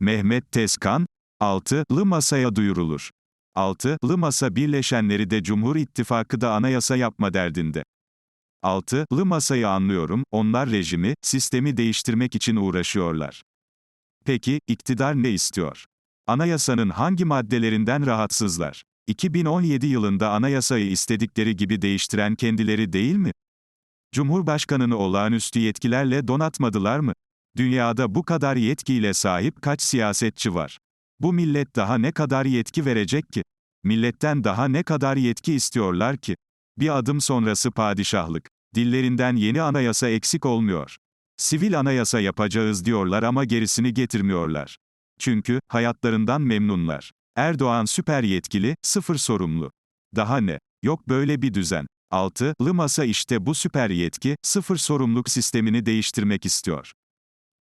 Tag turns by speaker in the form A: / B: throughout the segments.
A: Mehmet Tezkan, altılı masaya duyurulur. Altılı masa birleşenleri de Cumhur İttifakı da anayasa yapma derdinde. Altılı masayı anlıyorum, onlar rejimi, sistemi değiştirmek için uğraşıyorlar. Peki, iktidar ne istiyor? Anayasanın hangi maddelerinden rahatsızlar? 2017 yılında anayasayı istedikleri gibi değiştiren kendileri değil mi? Cumhurbaşkanını olağanüstü yetkilerle donatmadılar mı? Dünyada bu kadar yetkiyle sahip kaç siyasetçi var? Bu millet daha ne kadar yetki verecek ki? Milletten daha ne kadar yetki istiyorlar ki? Bir adım sonrası padişahlık. Dillerinden yeni anayasa eksik olmuyor. Sivil anayasa yapacağız diyorlar ama gerisini getirmiyorlar. Çünkü hayatlarından memnunlar. Erdoğan süper yetkili, sıfır sorumlu. Daha ne? Yok böyle bir düzen. Altılı masa işte bu süper yetki, sıfır sorumluluk sistemini değiştirmek istiyor.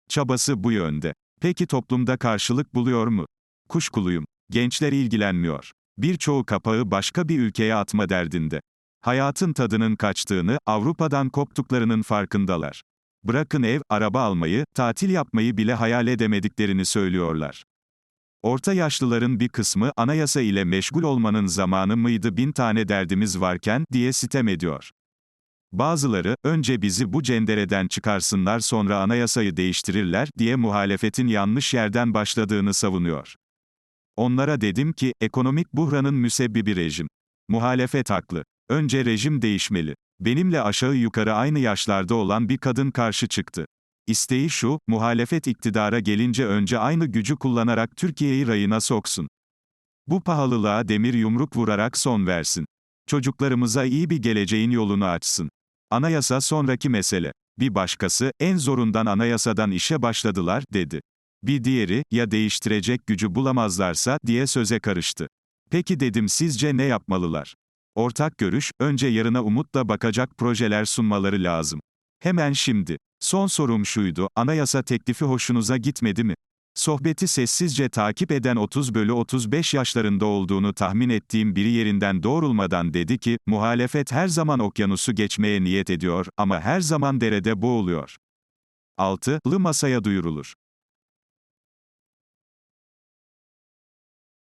A: Çabası bu yönde. Peki toplumda karşılık buluyor mu? Kuşkuluyum. Gençler ilgilenmiyor. Birçoğu kapağı başka bir ülkeye atma derdinde. Hayatın tadının kaçtığını, Avrupa'dan koptuklarının farkındalar. Bırakın ev, araba almayı, tatil yapmayı bile hayal edemediklerini söylüyorlar. Orta yaşlıların bir kısmı anayasa ile meşgul olmanın zamanı mıydı bin tane derdimiz varken diye sitem ediyor. Bazıları önce bizi bu cendereden çıkarsınlar sonra anayasayı değiştirirler diye muhalefetin yanlış yerden başladığını savunuyor. Onlara dedim ki ekonomik buhranın müsebbibi rejim. Muhalefet haklı. Önce rejim değişmeli. Benimle aşağı yukarı aynı yaşlarda olan bir kadın karşı çıktı. İsteği şu, muhalefet iktidara gelince önce aynı gücü kullanarak Türkiye'yi rayına soksun. Bu pahalılığa demir yumruk vurarak son versin. Çocuklarımıza iyi bir geleceğin yolunu açsın. Anayasa sonraki mesele. Bir başkası, en zorundan anayasadan işe başladılar, dedi. Bir diğeri, ya değiştirecek gücü bulamazlarsa, diye söze karıştı. Peki dedim sizce ne yapmalılar? Ortak görüş, önce yarına umutla bakacak projeler sunmaları lazım. Hemen şimdi. Son sorum şuydu, anayasa teklifi hoşunuza gitmedi mi? Sohbeti sessizce takip eden 30 bölü 35 yaşlarında olduğunu tahmin ettiğim biri yerinden doğrulmadan dedi ki, muhalefet her zaman okyanusu geçmeye niyet ediyor ama her zaman derede boğuluyor. 6. Lı masaya duyurulur.